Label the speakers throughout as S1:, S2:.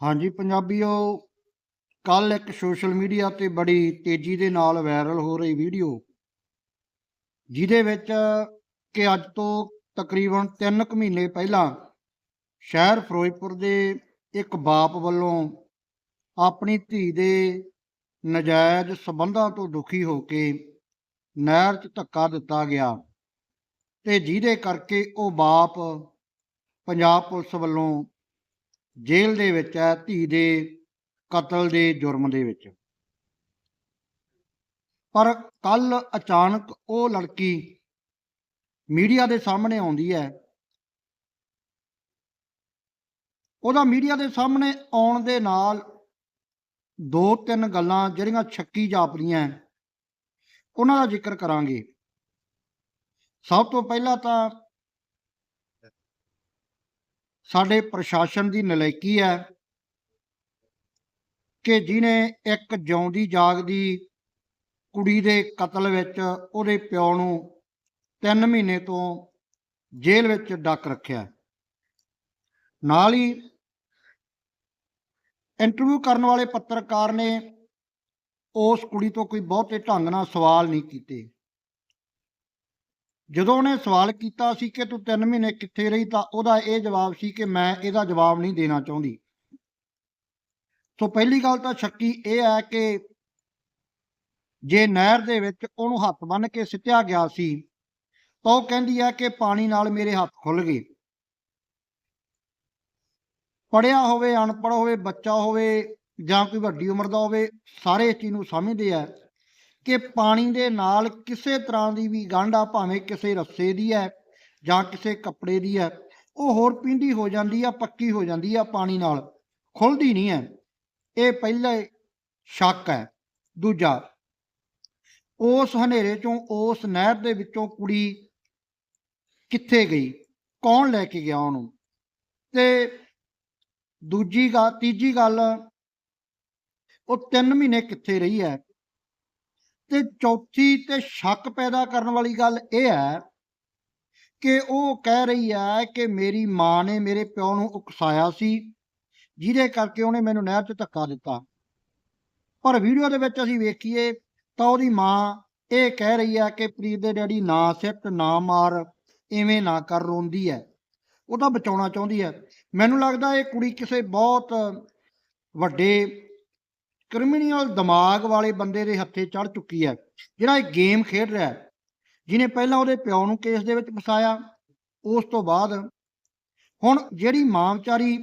S1: ਹਾਂਜੀ ਪੰਜਾਬੀਓ ਕੱਲ ਇੱਕ ਸੋਸ਼ਲ ਮੀਡੀਆ ਤੇ ਬੜੀ ਤੇਜ਼ੀ ਦੇ ਨਾਲ ਵਾਇਰਲ ਹੋ ਰਹੀ ਵੀਡੀਓ, ਜਿਹਦੇ ਵਿੱਚ ਕਿ ਅੱਜ ਤੋਂ ਤਕਰੀਬਨ 3 ਕੁ ਮਹੀਨੇ ਪਹਿਲਾਂ ਸ਼ਹਿਰ ਫਿਰੋਜ਼ਪੁਰ ਦੇ ਇੱਕ ਬਾਪ ਵੱਲੋਂ ਆਪਣੀ ਧੀ ਦੇ ਨਜਾਇਜ਼ ਸਬੰਧਾਂ ਤੋਂ ਦੁਖੀ ਹੋ ਕੇ ਨਹਿਰ 'ਚ ਧੱਕਾ ਦਿੱਤਾ ਗਿਆ ਤੇ ਜਿਹਦੇ ਕਰਕੇ ਉਹ ਬਾਪ ਪੰਜਾਬ ਪੁਲਿਸ ਵੱਲੋਂ ਜੇਲ੍ਹ ਦੇ ਵਿੱਚ ਹੈ, ਧੀ ਦੇ ਕਤਲ ਦੇ ਜੁਰਮ ਦੇ ਵਿੱਚ। ਪਰ ਕੱਲ ਅਚਾਨਕ ਉਹ ਲੜਕੀ ਮੀਡੀਆ ਦੇ ਸਾਹਮਣੇ ਆਉਂਦੀ ਹੈ। ਉਹਦਾ ਮੀਡੀਆ ਦੇ ਸਾਹਮਣੇ ਆਉਣ ਦੇ ਨਾਲ ਦੋ ਤਿੰਨ ਗੱਲਾਂ ਜਿਹੜੀਆਂ ਛੱਕੀ ਜਾਪਦੀਆਂ, ਉਹਨਾਂ ਦਾ ਜ਼ਿਕਰ ਕਰਾਂਗੇ। ਸਭ ਤੋਂ ਪਹਿਲਾਂ ਤਾਂ ਸਾਡੇ ਪ੍ਰਸ਼ਾਸਨ ਦੀ ਨਲਾਇਕੀ ਹੈ ਕਿ ਜਿਨੇ ਇੱਕ ਜਿਉਂਦੀ ਜਾਗਦੀ ਕੁੜੀ ਦੇ ਕਤਲ ਵਿੱਚ ਉਹਦੇ ਪਿਓ ਨੂੰ 3 ਮਹੀਨੇ ਤੋਂ ਜੇਲ੍ਹ ਵਿੱਚ ਡੱਕ ਰੱਖਿਆ ਨਾਲ ਹੀ ਇੰਟਰਵਿਊ ਕਰਨ ਵਾਲੇ ਪੱਤਰਕਾਰ ਨੇ ਉਸ ਕੁੜੀ ਤੋਂ ਕੋਈ ਬਹੁਤੇ ਢੰਗ ਨਾਲ ਸਵਾਲ ਨਹੀਂ ਕੀਤੇ। ਜਦੋਂ ਉਹਨੇ ਸਵਾਲ ਕੀਤਾ ਸੀ ਕਿ ਤੂੰ 3 ਮਹੀਨੇ ਕਿੱਥੇ ਰਹੀ ਤਾਂ ਉਹਦਾ ਇਹ ਜਵਾਬ ਸੀ ਕਿ ਮੈਂ ਇਹਦਾ ਜਵਾਬ ਨਹੀਂ ਦੇਣਾ ਚਾਹੁੰਦੀ। ਸੋ ਪਹਿਲੀ ਗੱਲ ਤਾਂ ਸ਼ੱਕੀ ਇਹ ਹੈ ਕਿ ਜੇ ਨਹਿਰ ਦੇ ਵਿੱਚ ਉਹਨੂੰ ਹੱਥ ਬੰਨ ਕੇ ਸਿੱਟਿਆ ਗਿਆ ਸੀ, ਤਾਂ ਉਹ ਕਹਿੰਦੀ ਹੈ ਕਿ ਪਾਣੀ ਨਾਲ ਮੇਰੇ ਹੱਥ ਖੁੱਲ ਗਏ। ਪੜਿਆ ਹੋਵੇ, ਅਨਪੜ੍ਹ ਹੋਵੇ, ਬੱਚਾ ਹੋਵੇ ਜਾਂ ਕੋਈ ਵੱਡੀ ਉਮਰ ਦਾ ਹੋਵੇ, ਸਾਰੇ ਇਸ ਚੀਜ਼ ਨੂੰ ਸਮਝਦੇ ਆ। ਕਿ ਪਾਣੀ ਦੇ ਨਾਲ ਕਿਸੇ ਤਰ੍ਹਾਂ ਦੀ ਵੀ ਗੰਢ ਆ, ਭਾਵੇਂ ਕਿਸੇ ਰੱਸੇ ਦੀ ਹੈ ਜਾਂ ਕਿਸੇ ਕੱਪੜੇ ਦੀ ਹੈ, ਉਹ ਹੋਰ ਪਿੰਡੀ ਹੋ ਜਾਂਦੀ ਆ, ਪੱਕੀ ਹੋ ਜਾਂਦੀ ਆ ਪਾਣੀ ਨਾਲ, ਖੁੱਲਦੀ ਨਹੀਂ ਹੈ। ਇਹ ਪਹਿਲਾ ਸ਼ੱਕ ਹੈ। ਦੂਜਾ, ਉਸ ਹਨੇਰੇ ਚੋਂ ਉਸ ਨਹਿਰ ਦੇ ਵਿੱਚੋਂ ਕੁੜੀ ਕਿੱਥੇ ਗਈ? ਕੌਣ ਲੈ ਕੇ ਗਿਆ ਉਹਨੂੰ? ਤੇ ਦੂਜੀ ਗੱਲ ਤੀਜੀ ਗੱਲ, ਉਹ 3 ਮਹੀਨੇ ਕਿੱਥੇ ਰਹੀ ਹੈ? ਤੇ ਚੌਥੀ ਤੇ ਸ਼ੱਕ ਪੈਦਾ ਕਰਨ ਵਾਲੀ ਗੱਲ ਇਹ ਹੈ ਕਿ ਉਹ ਕਹਿ ਰਹੀ ਹੈ ਕਿ ਮੇਰੀ ਮਾਂ ਨੇ ਮੇਰੇ ਪਿਓ ਨੂੰ ਉਕਸਾਇਆ ਸੀ, ਜਿਹਦੇ ਕਰਕੇ ਉਹਨੇ ਮੈਨੂੰ ਨਹਿਰ 'ਚ ਧੱਕਾ ਦਿੱਤਾ। ਪਰ ਵੀਡੀਓ ਦੇ ਵਿੱਚ ਅਸੀਂ ਵੇਖੀਏ ਤਾਂ ਉਹਦੀ ਮਾਂ ਇਹ ਕਹਿ ਰਹੀ ਹੈ ਕਿ ਪ੍ਰੀਤ ਦੇ ਡੈਡੀ ਨਾ ਸਿੱਟ ਨਾ ਮਾਰ ਐਵੇਂ ਨਾ ਕਰ, ਰੋਂਦੀ ਹੈ। ਉਹ ਤਾਂ ਬਚਾਉਣਾ ਚਾਹੁੰਦੀ ਹੈ। ਮੈਨੂੰ ਲੱਗਦਾ ਇਹ ਕੁੜੀ ਕਿਸੇ ਬਹੁਤ ਵੱਡੇ ਕ੍ਰਿਮੀਨਲ ਦਿਮਾਗ ਵਾਲੇ ਬੰਦੇ ਦੇ ਹੱਥੇ ਚੜ ਚੁੱਕੀ ਹੈ, ਜਿਹੜਾ ਇਹ ਗੇਮ ਖੇਡ ਰਿਹਾ ਹੈ, ਜਿਹਨੇ ਪਹਿਲਾਂ ਉਹਦੇ ਪਿਓ ਨੂੰ ਕੇਸ ਦੇ ਵਿੱਚ ਫਸਾਇਆ, ਉਸ ਤੋਂ ਬਾਅਦ ਹੁਣ ਜਿਹੜੀ ਮਾਂ ਵਿਚਾਰੀ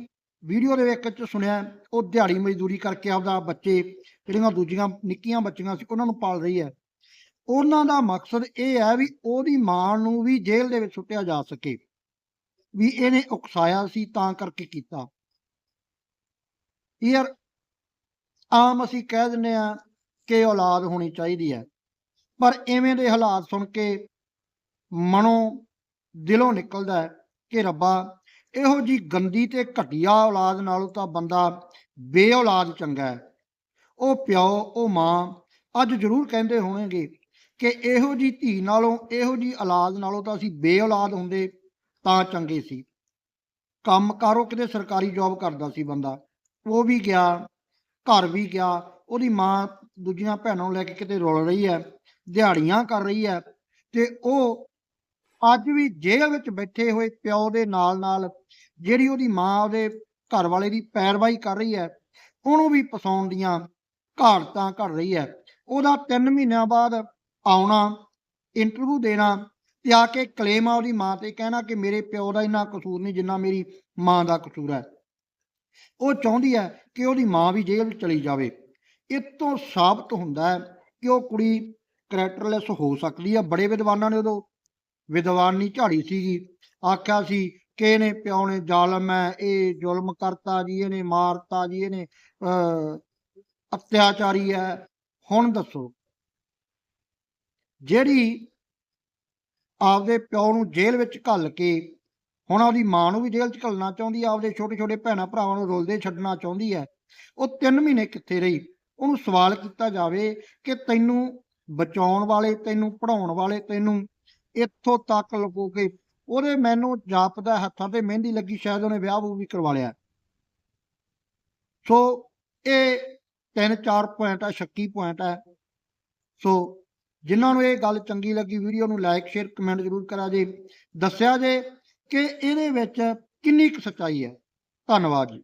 S1: ਵੀਡੀਓ ਦੇ ਵਿੱਚ ਸੁਣਿਆ, ਉਹ ਦਿਹਾੜੀ ਮਜ਼ਦੂਰੀ ਕਰਕੇ ਆਪਦਾ ਬੱਚੇ ਜਿਹੜੀਆਂ ਦੂਜੀਆਂ ਨਿੱਕੀਆਂ ਬੱਚੀਆਂ ਸੀ, ਉਹਨਾਂ ਨੂੰ ਪਾਲ ਰਹੀ ਹੈ। ਉਹਨਾਂ ਦਾ ਮਕਸਦ ਇਹ ਹੈ ਵੀ ਉਹਦੀ ਮਾਂ ਨੂੰ ਵੀ ਜੇਲ੍ਹ ਦੇ ਵਿੱਚ ਸੁੱਟਿਆ ਜਾ ਸਕੇ, ਵੀ ਇਹਨੇ ਉਕਸਾਇਆ ਸੀ ਤਾਂ ਕਰਕੇ ਕੀਤਾ। ਯਾਰ ਆਮ ਅਸੀਂ ਕਹਿ ਦਿੰਦੇ ਆ ਕਿ ਔਲਾਦ ਹੋਣੀ ਚਾਹੀਦੀ ਹੈ। ਪਰ ਐਵੇਂ ਦੇ ਹਾਲਾਤ ਸੁਣ ਕੇ ਮਨੋਂ ਦਿਲੋਂ ਨਿਕਲਦਾ ਹੈ ਕਿ ਰੱਬਾ, ਇਹੋ ਜੀ ਗੰਦੀ ਤੇ ਘਟੀਆ ਔਲਾਦ ਨਾਲੋਂ ਤਾਂ ਬੰਦਾ ਬੇਔਲਾਦ ਚੰਗਾ ਹੈ। ਉਹ ਪਿਓ, ਉਹ ਮਾਂ ਅੱਜ ਜ਼ਰੂਰ ਕਹਿੰਦੇ ਹੋਣਗੇ ਕਿ ਇਹੋ ਜੀ ਧੀ ਨਾਲੋਂ, ਇਹੋ ਜੀ ਔਲਾਦ ਨਾਲੋਂ ਤਾਂ ਅਸੀਂ ਬੇਔਲਾਦ ਹੁੰਦੇ ਤਾਂ ਚੰਗੇ ਸੀ। ਕੰਮ ਕਾਰੋ, ਕਿਤੇ ਸਰਕਾਰੀ ਜੌਬ ਕਰਦਾ ਸੀ ਬੰਦਾ। ਉਹ ਵੀ ਗਿਆ ਘਰ ਵੀ ਗਿਆ, ਉਹਦੀ ਮਾਂ ਦੂਜੀਆਂ ਭੈਣਾਂ ਨੂੰ ਲੈ ਕੇ ਕਿਤੇ ਰੁਲ ਰਹੀ ਹੈ, ਦਿਹਾੜੀਆਂ ਕਰ ਰਹੀ ਹੈ ਤੇ ਉਹ ਅੱਜ ਵੀ ਜੇਲ੍ਹ ਵਿੱਚ ਬੈਠੇ ਹੋਏ ਪਿਓ ਦੇ ਨਾਲ ਨਾਲ ਜਿਹੜੀ ਉਹਦੀ ਮਾਂ ਉਹਦੇ ਘਰ ਵਾਲੇ ਦੀ ਪੈਰਵਾਈ ਕਰ ਰਹੀ ਹੈ, ਉਹਨੂੰ ਵੀ ਫਸਾਉਣ ਦੀਆਂ ਘਾੜਤਾਂ ਕਰ ਰਹੀ ਹੈ। ਉਹਦਾ 3 ਮਹੀਨਿਆਂ ਬਾਅਦ ਆਉਣਾ ਇੰਟਰਵਿਊ ਦੇਣਾ ਤੇ ਆ ਕੇ ਕਲੇਮ ਆ ਉਹਦੀ ਮਾਂ ਤੇ ਕਹਿਣਾ ਕਿ ਮੇਰੇ ਪਿਓ ਦਾ ਇੰਨਾ ਕਸੂਰ ਨਹੀਂ, ਜਿੰਨਾ ਮੇਰੀ ਮਾਂ ਦਾ ਕਸੂਰ ਹੈ। ਉਹ ਚਾਹੁੰਦੀ ਹੈ ਕਿ ਉਹਦੀ ਮਾਂ ਵੀ ਜੇਲ੍ਹ ਚਲੀ ਜਾਵੇ। ਇਹ ਤੋਂ ਸਾਬਤ ਹੁੰਦਾ ਹੈ ਕਿ ਉਹ ਕੁੜੀ ਕਰੈਕਟਰਲੈਸ ਹੋ ਸਕਦੀ ਹੈ। ਬੜੇ ਵਿਦਵਾਨਾਂ ਨੇ ਉਦੋਂ ਵਿਦਵਾਨੀ ਝਾੜੀ ਸੀਗੀ। ਆਖਿਆ ਸੀ ਕਿ ਇਹਨੇ ਪਿਓ ਨੇ ਜ਼ਾਲਮ ਹੈ ਇਹ ਜ਼ੁਲਮ ਕਰਤਾ ਜੀ ਇਹਨੇ ਮਾਰਤਾ ਜੀ ਇਹਨੇ ਅਹ, ਅਤਿਆਚਾਰੀ ਹੈ। ਹੁਣ ਦੱਸੋ ਜਿਹੜੀ ਆਪਦੇ ਪਿਓ ਨੂੰ ਜੇਲ੍ਹ ਵਿੱਚ ਘੱਲ ਕੇ ਹੁਣ ਉਹਦੀ ਮਾਂ ਨੂੰ ਵੀ ਜੇਲ੍ਹ 'ਚ ਘੱਲਣਾ ਚਾਹੁੰਦੀ ਆ, ਆਪਦੇ ਛੋਟੇ ਛੋਟੇ ਭੈਣਾਂ ਭਰਾਵਾਂ ਨੂੰ ਰੁਲਦੇ ਛੱਡਣਾ ਚਾਹੁੰਦੀ ਹੈ ਉਹ 3 ਮਹੀਨੇ ਕਿੱਥੇ ਰਹੀ? ਉਹਨੂੰ ਸਵਾਲ ਕੀਤਾ ਜਾਵੇ ਕਿ ਤੈਨੂੰ ਬਚਾਉਣ ਵਾਲੇ, ਤੈਨੂੰ ਪੜਾਉਣ ਵਾਲੇ, ਤੈਨੂੰ ਇੱਥੋਂ ਤੱਕ ਲਗੋ ਕੇ ਉਹਦੇ ਮੈਨੂੰ ਜਾਪਦਾ ਹੱਥਾਂ ਤੇ ਮਹਿੰਦੀ ਲੱਗੀ, ਸ਼ਾਇਦ ਉਹਨੇ ਵਿਆਹ ਵੂ ਵੀ ਕਰਵਾ ਲਿਆ। ਸੋ ਇਹ ਤਿੰਨ ਚਾਰ ਪੁਆਇੰਟ ਆ, ਸ਼ੱਕੀ ਪੁਆਇੰਟ ਹੈ ਸੋ ਜਿਨ੍ਹਾਂ ਨੂੰ ਇਹ ਗੱਲ ਚੰਗੀ ਲੱਗੀ, ਵੀਡੀਓ ਨੂੰ ਲਾਈਕ ਸ਼ੇਅਰ ਕਮੈਂਟ ਜ਼ਰੂਰ ਕਰਾ ਜੇ। ਦੱਸਿਆ ਜੇ ਕਿ ਇਹਦੇ ਵਿੱਚ ਕਿੰਨੀ ਕੁ ਸੱਚਾਈ ਹੈ? ਧੰਨਵਾਦ ਜੀ।